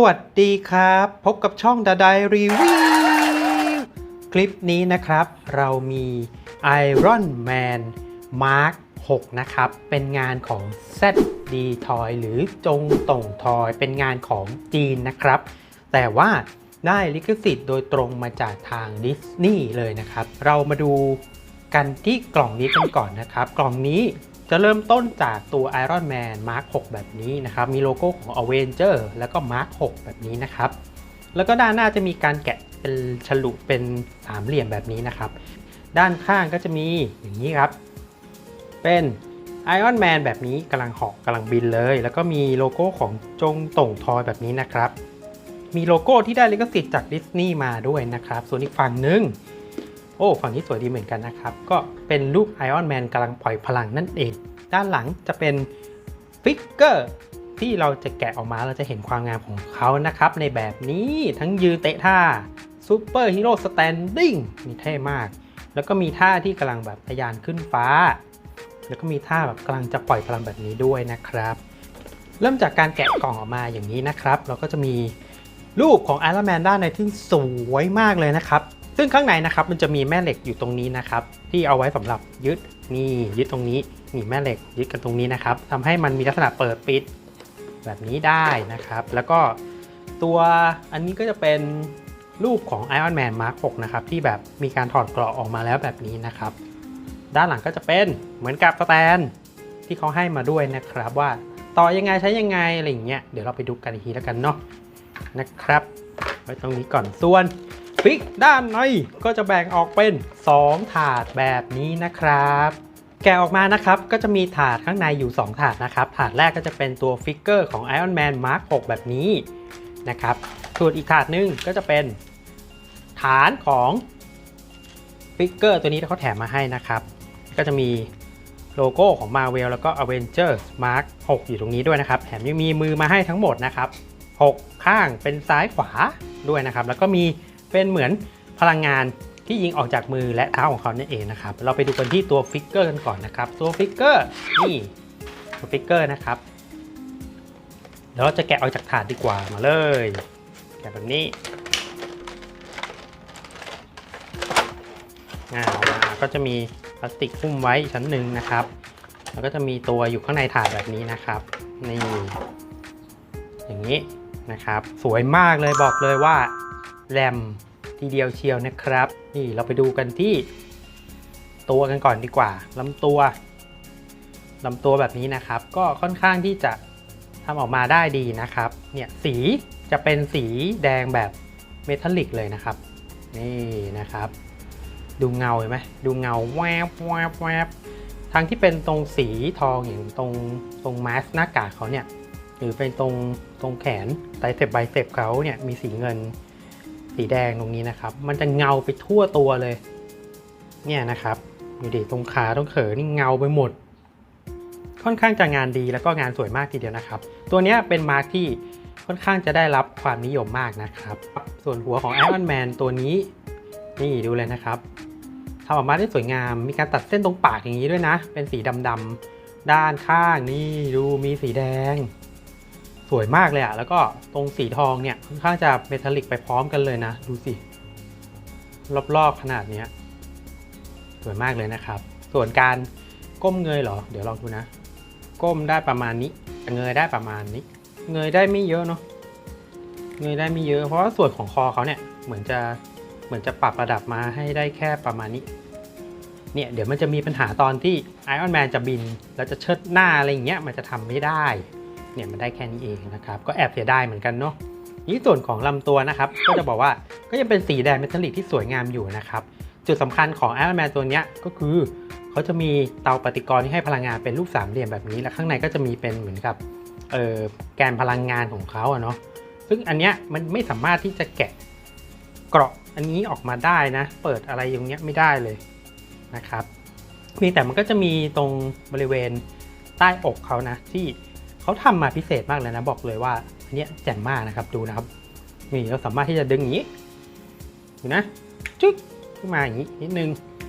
สวัสดีครับ พบกับช่องดาไดรีวิวคลิปนี้นะครับ เรามี Iron Man Mark 6 นะครับ เป็นงานของ ZD Toy หรือจงต่งทอยเป็นงานของจีนนะครับ แต่ว่าได้ลิขสิทธิ์โดยตรงมาจากทางดิสนีย์เลยนะครับ เรามาดูกันที่กล่องนี้กันก่อนนะครับ กล่องนี้ จะเริ่มต้นจากตัว Iron Man Mark 6 แบบนี้นะครับ มีโลโก้ของ Avenger แล้วก็ Mark 6 แบบนี้นะครับ แล้วก็ด้านหน้าจะมีการแกะเป็นฉลุเป็นสามเหลี่ยมแบบนี้นะครับ ด้านข้างก็จะมีอย่างนี้ครับ เป็น Iron Man แบบนี้กำลังเหาะกำลังบินเลย แล้วก็มีโลโก้ของจงต่งทอยแบบนี้นะครับ มีโลโก้ที่ได้ลิขสิทธิ์จากดิสนีย์มาด้วยนะครับ ส่วนอีกฝั่งหนึ่ง โอ้ฝั่งนี้สวยดีเหมือนกันนะครับ ก็เป็นรูป Iron Man กำลังปล่อยพลังนั่นเอง ด้านหลังจะเป็นฟิกเกอร์ที่เราจะแกะออกมาเราจะเห็นความงามของเขานะครับ ในแบบนี้ทั้งยืนเตะท่าซูเปอร์ฮีโร่สแตนดิ้งมีเท่มาก แล้วก็มีท่าที่กำลังแบบทะยานขึ้นฟ้า แล้วก็มีท่าแบบกำลังจะปล่อยพลังแบบนี้ด้วยนะครับ เริ่มจากการแกะกล่องออกมาอย่างนี้นะครับ เราก็จะมีรูปของ Iron Man ด้านในที่สวยมากเลยนะครับ ซึ่งข้างในนะครับมันจะมีแม่เหล็กอยู่ตรงนี้นะครับ ที่เอาไว้สำหรับยึดนี่ยึดตรงนี้นี่แม่เหล็กยึดกันตรงนี้นะครับทำให้มันมีลักษณะเปิดปิดแบบนี้ได้นะครับ แล้วก็ตัวอันนี้ก็จะเป็นรูปของ Iron Man Mark 6นะครับที่แบบมีการถอดเกราะออกมาแล้วแบบนี้นะครับ ด้านหลังก็จะเป็นเหมือนกับสแตนที่เขาให้มาด้วยนะครับว่าต่อยังไงใช้ยังไงอะไรอย่างเงี้ยเดี๋ยวเราไปดูกันอีกทีแล้วกันเนาะนะครับไว้ตรงนี้ก่อนส่วน ฟิกด้านในก็จะแบ่งออกเป็น 2 ถาดแบบนี้นะครับ แกะออกมานะครับก็จะมีถาดข้างในอยู่ 2 ถาดนะครับ ถาดแรกก็จะเป็นตัวฟิกเกอร์ของ Iron Man Mark 6 แบบนี้นะครับส่วนอีกถาดหนึงก็จะเป็นฐานของฟิกเกอร์ตัวนี้ที่เขาแถมมาให้นะครับ ก็จะมีโลโก้ของ Marvel แล้วก็ Avengers Mark 6 อยู่ตรงนี้ด้วยนะครับแถมยังมีมือมาให้ทั้งหมดนะครับ 6 ข้างเป็นซ้ายขวาด้วยนะครับ แล้วก็มี เป็นเหมือนพลังงานที่ยิงออกจากมือและเท้าของเขาเนั่นเองนะครับ เราไปดูกันที่ตัวฟิกเกอร์กันก่อนนะครับ ตัวฟิกเกอร์นี่ตัวฟิกเกอร์นะครับ เดี๋ยวเราจะแกะออกจากถาดดีกว่ามาเลย แกะแบบนี้อ่าอกมาก็จะมีพลาสติกหุ้มไว้ชั้นหนึ่งนะครับ แล้วก็จะมีตัวอยู่ข้างในถาดแบบนี้นะครับนี่อย่างนี้นะครับ สวยมากเลยบอกเลยว่า แรมทีเดียวเชียวนะครับ นี่เราไปดูกันที่ตัวกันก่อนดีกว่าลำตัวลำตัวแบบนี้นะครับ ก็ค่อนข้างที่จะทำออกมาได้ดีนะครับ เนี่ยสีจะเป็นสีแดงแบบเมทัลลิกเลยนะครับ นี่นะครับ ดูเงาเห็นไหมดูเงาแวบแวบแวบทางที่เป็นตรงสีทองอย่างตรงตรงมาสหน้ากากเขาเนี่ยหรือเป็นตรงตรงแขนไตเสพไบเสพเขาเนี่ยมีสีเงิน สีแดงตรงนี้นะครับ มันจะเงาไปทั่วตัวเลย เนี่ยนะครับดูดิตรงขาตรงเขอนี่เงาไปหมด ค่อนข้างจะงานดีแล้วก็งานสวยมากทีเดียวนะครับ ตัวนี้เป็นมาร์คที่ค่อนข้างจะได้รับความนิยมมากนะครับ ส่วนหัวของ Iron Man ตัวนี้ นี่ดูเลยนะครับทำออกมาได้สวยงาม มีการตัดเส้นตรงปากอย่างนี้ด้วยนะ เป็นสีดำๆด้านข้างนี่ดูมีสีแดง สวยมากเลยอะแล้วก็ตรงสีทองเนี่ยค่อนข้างจะเมทัลลิกไปพร้อมกันเลยนะ ดูสิ รอบๆขนาดเนี้ยสวยมากเลยนะครับ ส่วนการก้มเงยเหรอ เดี๋ยวลองดูนะ ก้มได้ประมาณนี้ เงยได้ประมาณนี้ เงยได้ไม่เยอะเนาะเงยได้ไม่เยอะ เพราะส่วนของคอเขาเนี่ยเหมือนจะเหมือนจะปรับระดับมาให้ได้แค่ประมาณนี้เนี่ยเดี๋ยวมันจะมีปัญหาตอนที่ไอออนแมนจะบิน แล้วจะเชิดหน้าอะไรอย่างเงี้ยมันจะทำไม่ได้ เนี่ยมันได้แค่นี้เองนะครับก็แอบเสียดายเหมือนกันเนาะนี่ส่วนของลำตัวนะครับก็จะบอกว่าก็ยังเป็นสีแดงเมทัลลิกที่สวยงามอยู่นะครับจุดสำคัญของ Iron Man ตัวเนี้ยก็คือเขาจะมีเตาปฏิกรณ์ที่ให้พลังงานเป็นรูปสามเหลี่ยมแบบนี้ และข้างในก็จะมีเป็นเหมือนกับเออแกนพลังงานของเขาอะเนาะซึ่งอันเนี้ยมันไม่สามารถที่จะแกะเกราะอันนี้ออกมาได้นะ เปิดอะไรอย่างเงี้ยไม่ได้เลยนะครับมีแต่มันก็จะมีตรงบริเวณใต้อกเขานะที่ เขาทำมาพิเศษมากเลยนะบอกเลยว่าอันเนี้ยแจ่มมากนะครับดูนะครับนี่เราสามารถที่จะดึงอย่างนี้ดูนะจึ๊กขึ้นมาอย่างนี้นิดนึง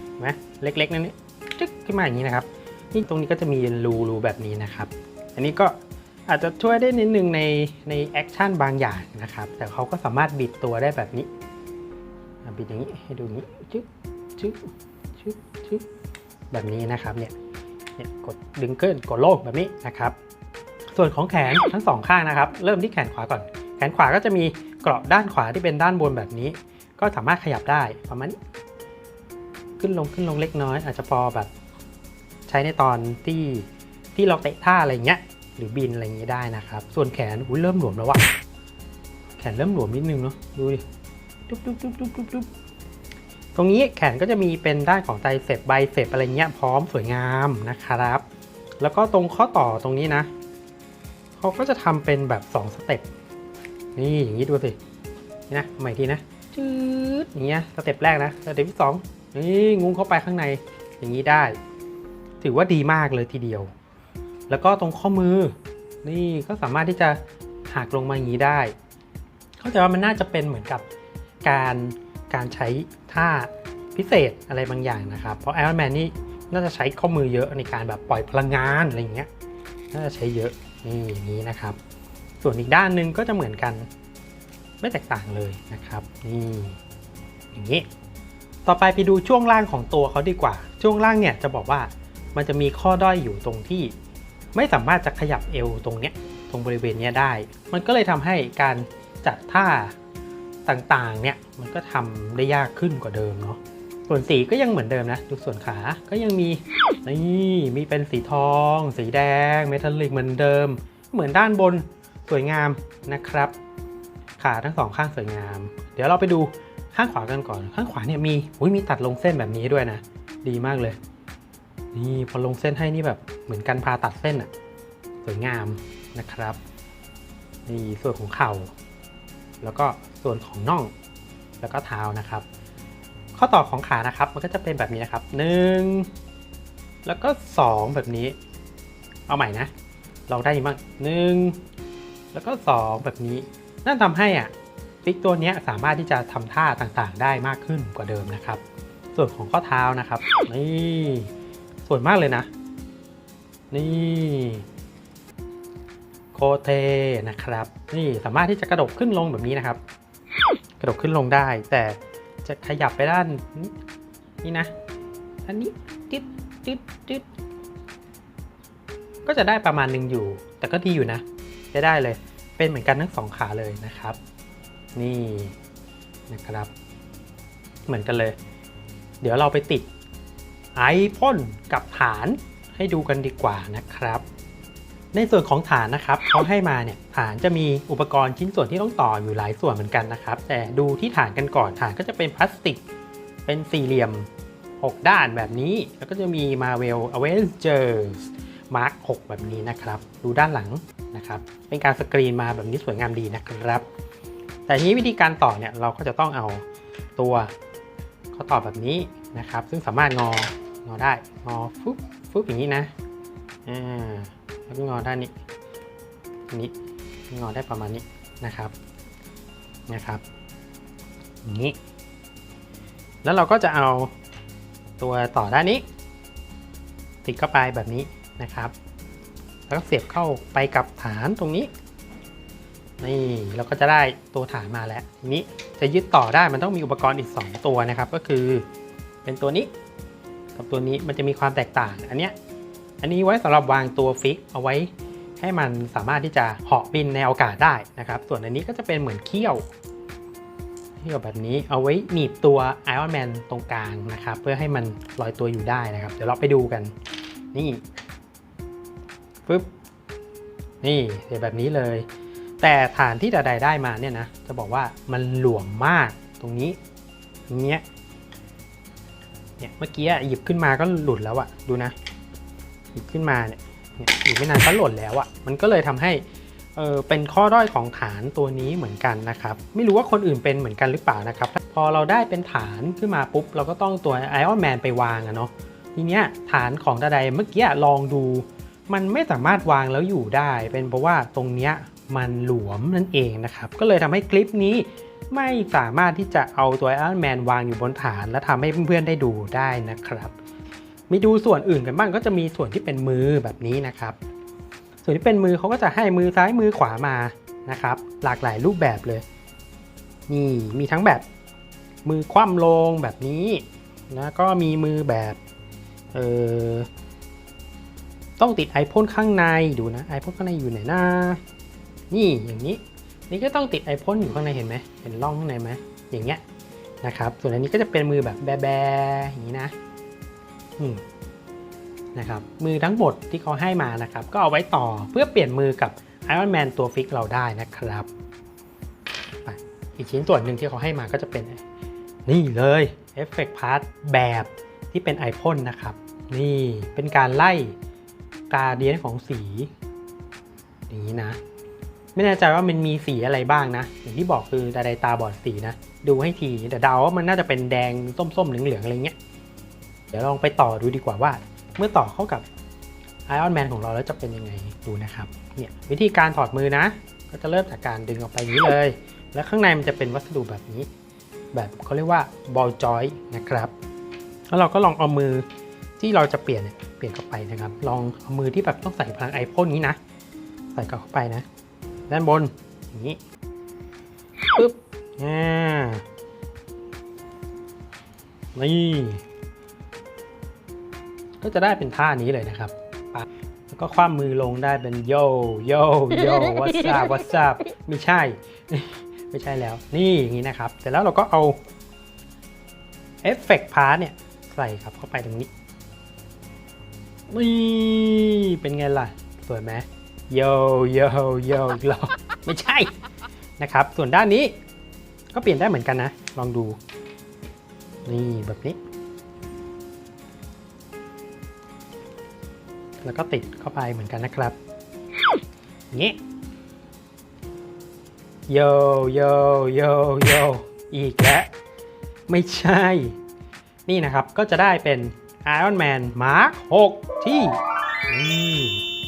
เห็นไหมเล็กๆนั่นนี่จึ๊กขึ้นมาอย่างนี้นะครับนี่ตรงนี้ก็จะมีรูรูแบบนี้นะครับ อันนี้ก็อาจจะช่วยได้นิดนึงในในแอคชั่นบางอย่างนะครับ แต่เขาก็สามารถบิดตัวได้แบบนี้บิดอย่างนี้ให้ดูนี้ชึบชึบชึบชึบแบบนี้นะครับเนี่ยเนี่ยกดดึงขึ้นกดโลกแบบนี้นะครับ ส่วนของแขนทั้งสองข้างนะครับ เริ่มที่แขนขวาก่อน แขนขวาก็จะมีเกราะด้านขวาที่เป็นด้านบนแบบนี้ ก็สามารถขยับได้ประมาณนี้ขึ้นลงขึ้นลงเล็กน้อย อาจจะพอแบบใช้ในตอนที่ที่เราเตะท่าอะไรเงี้ยหรือบินอะไรอย่างนี้ได้นะครับ ส่วนแขนอุ้ยเริ่มหลวมแล้วว่ะแขนเริ่มหลวมนิดนึงเนาะดูดิดุ๊บดุ๊บดุ๊บดุ๊บดุ๊บดุ๊บตรงนี้แขนก็จะมีเป็นด้านของไตรเสพไบเสพอะไรเงี้ยพร้อมสวยงามนะครับ แล้วก็ตรงข้อต่อตรงนี้นะ เขาก็จะทำเป็นแบบ2สเต็ปนี่อย่างนี้ดูสินี่นะใหม่ทีนะจืดอย่างเงี้ยสเต็ปแรกนะสเต็ปที่สองนี่งุ้งเข้าไปข้างในอย่างนี้ได้ ถือว่าดีมากเลยทีเดียว แล้วก็ตรงข้อมือ นี่ก็สามารถที่จะหักลงมาอย่างนี้ได้ เข้าใจว่ามันน่าจะเป็นเหมือนกับการการใช้ท่าพิเศษอะไรบางอย่างนะครับ เพราะ Iron Man นี่น่าจะใช้ข้อมือเยอะในการแบบปล่อยพลังงานอะไรอย่างเงี้ยน่าจะใช้เยอะ นี่อย่างนี้นะครับ ส่วนอีกด้านหนึ่งก็จะเหมือนกัน ไม่แตกต่างเลยนะครับนี่อย่างนี้ ต่อไปไปดูช่วงล่างของตัวเขาดีกว่า ช่วงล่างเนี่ยจะบอกว่ามันจะมีข้อด้อยอยู่ตรงที่ ไม่สามารถจะขยับเอวตรงเนี้ยตรงบริเวณเนี้ยได้ มันก็เลยทำให้การจัดท่าต่างๆเนี่ยมันก็ทำได้ยากขึ้นกว่าเดิมเนาะ ส่วนสีก็ยังเหมือนเดิมนะดูส่วนขาก็ยังมีนี่มีเป็นสีทอง สีแดงเมทัลลิกเหมือนเดิม เหมือนด้านบนสวยงามนะครับ ขาทั้งสองข้างสวยงาม เดี๋ยวเราไปดูข้างขวากันก่อน ข้างขวาเนี่ยมีอุ้ยมีตัดลงเส้นแบบนี้ด้วยนะ ดีมากเลย นี่พอลงเส้นให้นี่แบบเหมือนกันพาตัดเส้นอะสวยงามนะครับนี่ส่วนของเข่า แล้วก็ส่วนของน่องแล้วก็เท้านะครับ ข้อต่อของขานะครับ มันก็จะเป็นแบบนี้นะครับหนึ่งแล้วก็สองแบบนี้ เอาใหม่นะ ลองได้ยังบ้างหนึ่งแล้วก็สองแบบนี้ นั่นทำให้อะฟิกตัวนี้สามารถที่จะทำท่าต่างๆ ได้มากขึ้นกว่าเดิมนะครับ ส่วนของข้อเท้านะครับ นี่สวยมากเลยนะ นี่โคเทนะครับ นี่สามารถที่จะกระดกขึ้นลงแบบนี้นะครับ กระดกขึ้นลงได้แต่ จะขยับไปด้านนี่นะอันนี้ติดติดติดก็จะได้ประมาณหนึ่งอยู่ แต่ก็ดีอยู่นะจะได้เลย เป็นเหมือนกันทั้งสองขาเลยนะครับ นี่นะครับ เหมือนกันเลย เดี๋ยวเราไปติดไอพ่นกับฐานให้ดูกันดีกว่านะครับ ในส่วนของฐานนะครับเขาให้มาเนี่ยฐานจะมีอุปกรณ์ชิ้นส่วนที่ต้องต่ออยู่หลายส่วนเหมือนกันนะครับ แต่ดูที่ฐานกันก่อนฐานก็จะเป็นพลาสติก เป็นสี่เหลี่ยม 6 ด้านแบบนี้ แล้วก็จะมี Marvel Avengers Mark 6 แบบนี้นะครับ ดูด้านหลังนะครับ เป็นการสกรีนมาแบบนี้สวยงามดีนะครับ แต่ทีนี้วิธีการต่อเนี่ยเราก็จะต้องเอาตัวข้อต่อแบบนี้นะครับ ซึ่งสามารถงองอได้งอฟึบฟึบอย่างนี้นะอ่า แล้วก็งอด้านนี้นี้งอได้ประมาณนี้นะครับนะครับอย่างนี้ แล้วเราก็จะเอาตัวต่อด้านนี้ ติดเข้าไปแบบนี้นะครับ แล้วก็เสียบเข้าไปกับฐานตรงนี้นี่เราก็จะได้ตัวฐานมาแล้วทีนี้จะยึดต่อได้มันต้องมีอุปกรณ์อีก 2 ตัวนะครับ ก็คือเป็นตัวนี้กับตัวนี้มันจะมีความแตกต่าง อันเนี้ย อันนี้ไว้สำหรับวางตัวฟิกเอาไว้ให้มันสามารถที่จะเหาะบินในอากาศได้นะครับ ส่วนอันนี้ก็จะเป็นเหมือนเขี้ยวเขี้ยวแบบนี้เอาไว้หนีบตัว Iron Man ตรงกลางนะครับ เพื่อให้มันลอยตัวอยู่ได้นะครับ เดี๋ยวเราไปดูกัน นี่ปึ๊บนี่เสียแบบนี้เลย แต่ฐานที่ดาไดได้มาเนี่ยนะ จะบอกว่ามันหลวมมากตรงนี้เงี้ยเนี่ยเมื่อกี้หยิบขึ้นมาก็หลุดแล้วอะดูนะ หยิบขึ้นมาเนี่ยเนี่ยหยิบไม่นานก็หล่นแล้วอะมันก็เลยทำให้เออเป็นข้อด้อยของฐานตัวนี้เหมือนกันนะครับ ไม่รู้ว่าคนอื่นเป็นเหมือนกันหรือเปล่านะครับ พอเราได้เป็นฐานขึ้นมาปุ๊บ เราก็ต้องตัวไอออนแมนไปวางอะเนาะทีเนี้ยฐานของดาไดเมื่อกี้ลองดู มันไม่สามารถวางแล้วอยู่ได้ เป็นเพราะว่าตรงเนี้ยมันหลวมนั่นเองนะครับ ก็เลยทำให้คลิปนี้ไม่สามารถที่จะเอาตัวไอออนแมนวางอยู่บนฐาน และทำให้เพื่อนๆได้ดูได้นะครับ มีดูส่วนอื่นกันบ้างก็จะมีส่วนที่เป็นมือแบบนี้นะครับ ส่วนที่เป็นมือเขาก็จะให้มือซ้ายมือขวามานะครับ หลากหลายรูปแบบเลย นี่มีทั้งแบบมือคว่ำลงแบบนี้แล้วก็มีมือแบบเออต้องติดไอพ่นข้างในดูนะไอพ่นข้างในอยู่ไหนนะนี่อย่างนี้ นี่ก็ต้องติดไอพ่นอยู่ข้างในเห็นไหมเห็นร่องข้างในไหมอย่างเงี้ยนะครับ ส่วนอันนี้ก็จะเป็นมือแบบแบๆอย่างนี้นะ นะครับมือทั้งหมดที่เขาให้มานะครับ ก็เอาไว้ต่อเพื่อเปลี่ยนมือกับ Iron Man ตัวฟิกเราได้นะครับ อีกชิ้นส่วนหนึ่งที่เขาให้มาก็จะเป็น นี่เลยเอฟเฟกต์พาร์ทแบบที่เป็นไอพ่นนะครับ นี่เป็นการไล่การเดียนของสีอย่างนี้นะ ไม่แน่ใจว่ามันมีสีอะไรบ้างนะ อย่างที่บอกคือดาไดตาบอดสีนะ ดูให้ทีแต่เดาว่ามันน่าจะเป็นแดงส้มๆเหลืองๆอะไรเงี้ย เดี๋ยวลองไปต่อดูดีกว่าว่า เมื่อต่อเข้ากับ Iron Man ของเราแล้วจะเป็นยังไงดูนะครับเนี่ยวิธีการถอดมือนะ ก็จะเริ่มจากการดึงออกไปอย่างนี้เลย แล้วข้างในมันจะเป็นวัสดุแบบนี้ แบบเขาเรียกว่าบอลจอยนะครับแล้วเราก็ลองเอามือที่เราจะเปลี่ยนเปลี่ยนเข้าไปนะครับ ลองเอามือที่แบบต้องใส่พลังไอพ่นนี้นะ ใส่เข้าไปนะ ด้านบนอย่างนี้ปึ๊บอ่านี่ ก็จะได้เป็นท่านี้เลยนะครับแล้วก็คว่ำมือลงได้เป็นโยโยโยวัสซับวัสซับไม่ใช่ ไม่ใช่แล้ว นี่อย่างนี้นะครับ เสร็จแล้วเราก็เอาเอฟเฟกต์พาร์ทเนี่ย ใส่ครับเข้าไปตรงนี้ นี่เป็นไงล่ะ สวยไหมโยโยโยอีกรอบไม่ใช่นะครับ ส่วนด้านนี้ก็เปลี่ยนได้เหมือนกันนะ ลองดู นี่แบบนี้ แล้วก็ติดเข้าไปเหมือนกันนะครับอย่างนี้โยโยโยโยอีกแล้ว ไม่ใช่ นี่นะครับก็จะได้เป็น Iron Man Mark 6ที่นี่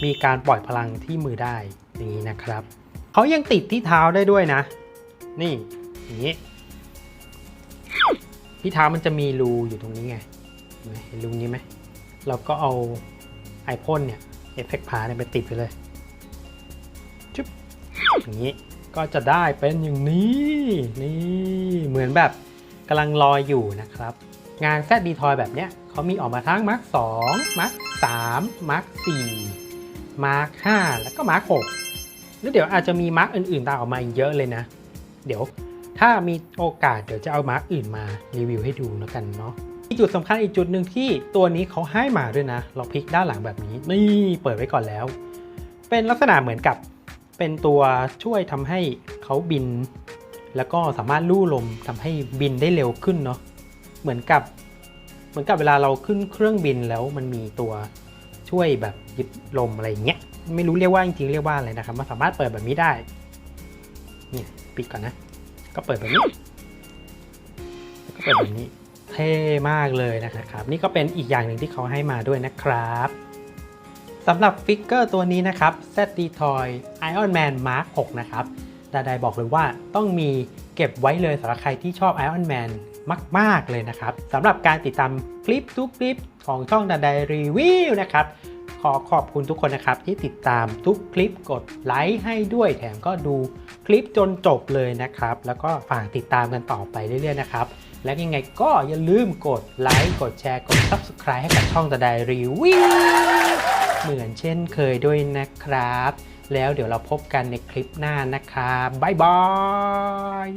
มีการปล่อยพลังที่มือได้อย่างนี้นะครับเขายังติดที่เท้าได้ด้วยนะ นี่อย่างนี้ที่เท้ามันจะมีรูอยู่ตรงนี้ไงเห็นรูนี้ไหมเราก็เอา พ่นเนี่ยเอฟเฟกต์พาเนี่ยไปติดไปเลยจุ๊บอย่างนี้ก็จะได้เป็นอย่างนี้นี่เหมือนแบบกำลังลอยอยู่นะครับ งานแซดดีทอยแบบเนี้ยเขามีออกมาทั้งมาร์ค2มาร์ค3มาร์ค4มาร์ค5แล้วก็มาร์ค6แล้วเดี๋ยวอาจจะมีมาร์คอื่นๆตามออกมาอีกเยอะเลยนะ เดี๋ยวถ้ามีโอกาสเดี๋ยวจะเอามาร์คอื่นมารีวิวให้ดูแล้วกันเนาะ อีกจุดสำคัญอีกจุดหนึ่งที่ตัวนี้เขาให้มาด้วยนะเราพลิกด้านหลังแบบนี้นี่เปิดไว้ก่อนแล้ว เป็นลักษณะเหมือนกับเป็นตัวช่วยทำให้เขาบิน แล้วก็สามารถลู่ลมทำให้บินได้เร็วขึ้นเนาะเหมือนกับ เหมือนกับเวลาเราขึ้นเครื่องบินแล้วมันมีตัวช่วยแบบยึดลมอะไรอย่างเงี้ยไม่รู้เรียกว่าจริงๆเรียกว่าอะไรนะครับมันสามารถเปิดแบบนี้ได้เนี่ยปิดก่อนนะ ก็เปิดแบบนี้แล้วก็เปิดแบบนี้ เท่มากเลยนะครับ นี่ก็เป็นอีกอย่างหนึ่งที่เขาให้มาด้วยนะครับสำหรับฟิกเกอร์ตัวนี้นะครับ Z d t o y Iron Man Mark 6 นะครับดาไดบอกเลยว่าต้องมีเก็บไว้เลยสำหรับใครที่ชอบ Iron Man มาก ๆ เลยนะครับสำหรับการติดตามคลิปทุกคลิปของช่องดาไดรีวิวนะครับ ขอขอบคุณทุกคนนะครับ ที่ติดตามทุกคลิปกดไลค์ให้ด้วยแถมก็ดูคลิปจนจบเลยนะครับ แล้วก็ฝากติดตามกันต่อไปเรื่อย ๆ นะครับ และยังไงก็อย่าลืมกดไลค์กดแชร์กด Subscribe ให้กับช่องดาไดรีวิวเหมือนเช่นเคยด้วยนะครับ แล้วเดี๋ยวเราพบกันในคลิปหน้านะครับบ๊ายบาย